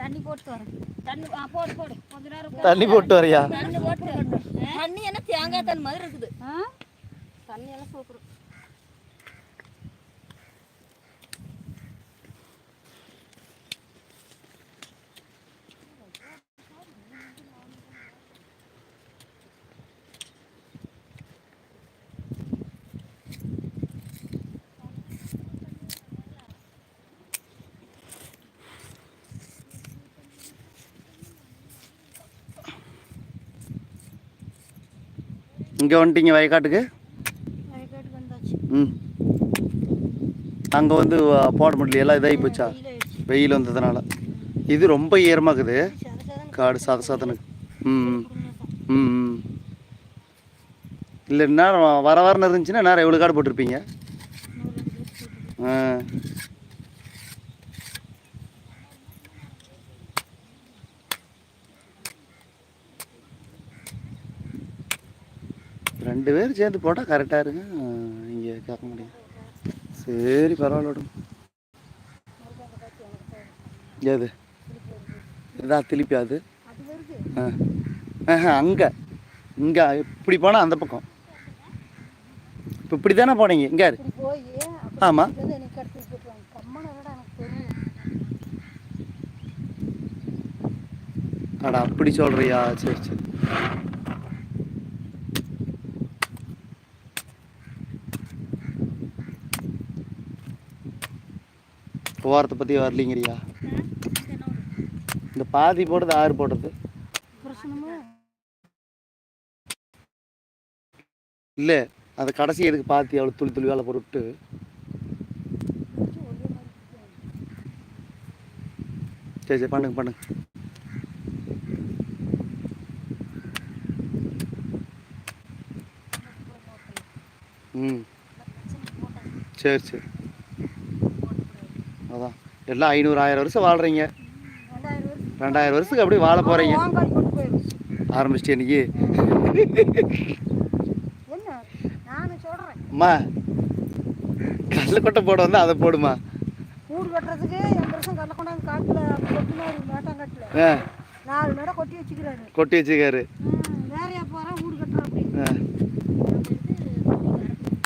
தண்ணி போட்டு வரேன். தண்ணி ஆ, போடு போடு. கொஞ்ச நேரம் போடு. தண்ணி போட்டு வரியா? தண்ணி போட்டு. தண்ணி என்ன தேங்காய் தண்ணி மாதிரி இருக்குது. தண்ணி எல்லாம் சூப்பர். இங்கே வந்துட்டீங்க வயக்காட்டுக்கு? ம். அங்கே வந்து போட முடியல எல்லாம் இதாகி போச்சா? வெயில் வந்ததுனால. இது ரொம்ப ஈரமாக்குது காடு சாத சாதனுக்கு ம் ம். ம் ம். இல்லை நேரம் வர வரன்னு இருந்துச்சுன்னா நேரம் எவ்வளோ காடு போட்டிருப்பீங்க. ஆ. ரெண்டு பேரும் சேர்ந்து போட்டால் கரெக்டாக இருங்க இங்கே கேட்க முடியும் சரி பரவாயில்ல எது? ஏது இதா திருப்பி அது? ஆ. அங்கே. இங்கே இப்படி போனால் அந்த பக்கம். இப்போ இப்படி தானே போனீங்க? இங்கே ஆமாம் அடா அப்படி சொல்கிறியா சரி சரி. போகிறத பற்றி வரலீங்கறியா? இந்த பாதி போடுறது ஆறு போடுறது இல்லை அந்த கடைசி எதுக்கு பாத்தி அவ்வளோ துளி துளி வேலை பொருட்டு சரி சரி பண்ணுங்க பண்ணுங்க. ம். சரி சரி. அதான். எல்லாம் ஐநூறு ஆயிரம் வருஷம் வாழ்கிறீங்க ரெண்டாயிரம் வருஷத்துக்கு அப்படியே வாழ போகிறீங்க ஆரம்பிச்சிட்டு இன்னைக்கு என்ன? நான் சொல்கிறேன் அம்மா கல்ல கொட்டை போட வந்து அதை போடுமா? கூடு கட்டுறதுக்கு என் வருஷம் கடல கொண்டாந்து காட்டில் கொட்டினாரு மேட்டாங்காட்டில் நாலு மேடம் கொட்டி வச்சுக்கிறாரு. கொட்டி வச்சுக்காரு வேறையா போகிறேன் வீடு கட்டுறேன் அப்படின்னு ஆ.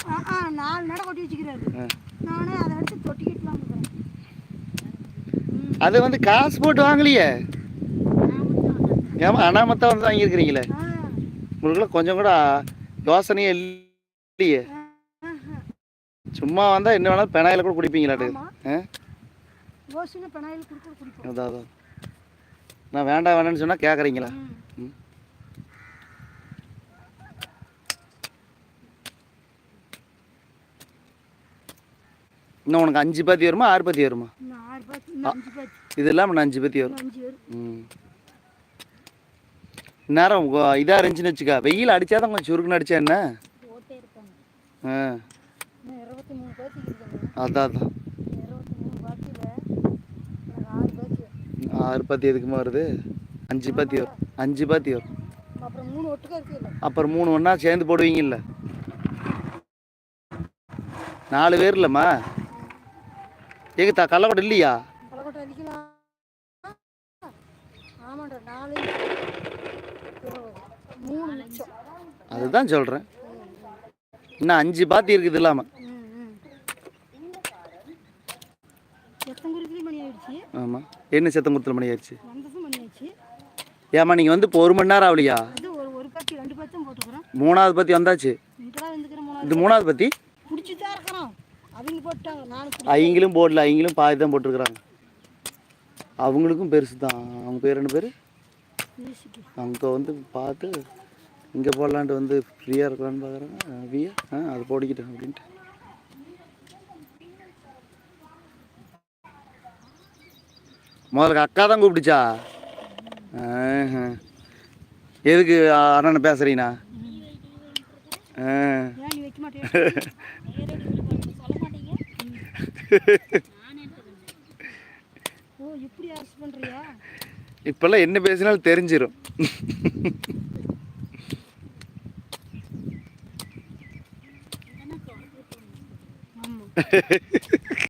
ஆ, ஆ நாலு மேடம் கொட்டி வச்சுக்கிறாரு. நானே அதை அது வந்து காசு போட்டு வாங்கலையே. ஏமா அனாமத்தா வந்து வாங்கியிருக்கிறீங்களே. உங்களுக்குலாம் கொஞ்சம் கூட யோசனையே இல்லையே. சும்மா வந்தால் என்ன வேணாலும் பெனாயில கூட குடிப்பீங்களாட்டு. அதான் அதான் நான் வேண்டாம் வேண்டாம்னு சொன்னால் கேட்குறீங்களா இன்னும் உனக்கு அஞ்சு பாத்தி வருமா ஆறு பாத்தி வருமா? இது இல்லாமல் அஞ்சு பாத்தி வரும். ம். நேரம் இதாக இருந்துச்சுன்னு வச்சுக்கா. வெயில் அடித்தாதான் கொஞ்சம் சுருக்குன்னு அடிச்சா என்ன? ஆ. அதான் அதான். ஆறு பாத்தி எதுக்குமா வருது? அஞ்சு பாத்தி வரும். அஞ்சு பாத்தி வரும். அப்புறம் மூணு ஒன்றா சேர்ந்து போடுவீங்கல்ல. நாலு பேர் இல்லைம்மா. எங்க கள்ளக்கோட்டை இல்லையா? பழக்கொட்டை அடிக்கலாம். ஆமாண்டா நாலு. மூணு லட்சம் அதுதான் சொல்கிறேன் இன்னும் அஞ்சு பாத்தி இருக்குது இல்லாமல் ஆமாம் என்ன செத்தங்குத்தில் மணி ஆயிடுச்சு? ஏம்மா நீங்கள் வந்து இப்போ ஒரு மணி நேரம் ஆகலையா? மூணாவது பத்தி வந்தாச்சு? இது மூணாவது பத்தி? அவங்களும் போடல அவங்களும் பாதி தான் போட்டிருக்கிறாங்க. அவங்களுக்கும் பெருசு தான் அவங்க பேர் என்ன பேர்? அவங்க வந்து பார்த்து இங்கே போடலான்ட்டு வந்து ஃப்ரீயாக இருக்கலான்னு பார்க்குறாங்க. வியா ஆ அது போடிக்கிட்டேன் அப்படின்ட்டு. முதல்ல அக்கா தான் கூப்பிடுச்சா. எதுக்கு அண்ணனை பேசுறீங்கண்ணா? ஆ. இப்படி அரசு பண்றியா? இப்போல்லாம் என்ன பேசினாலும் தெரிஞ்சிடும் ஆமா.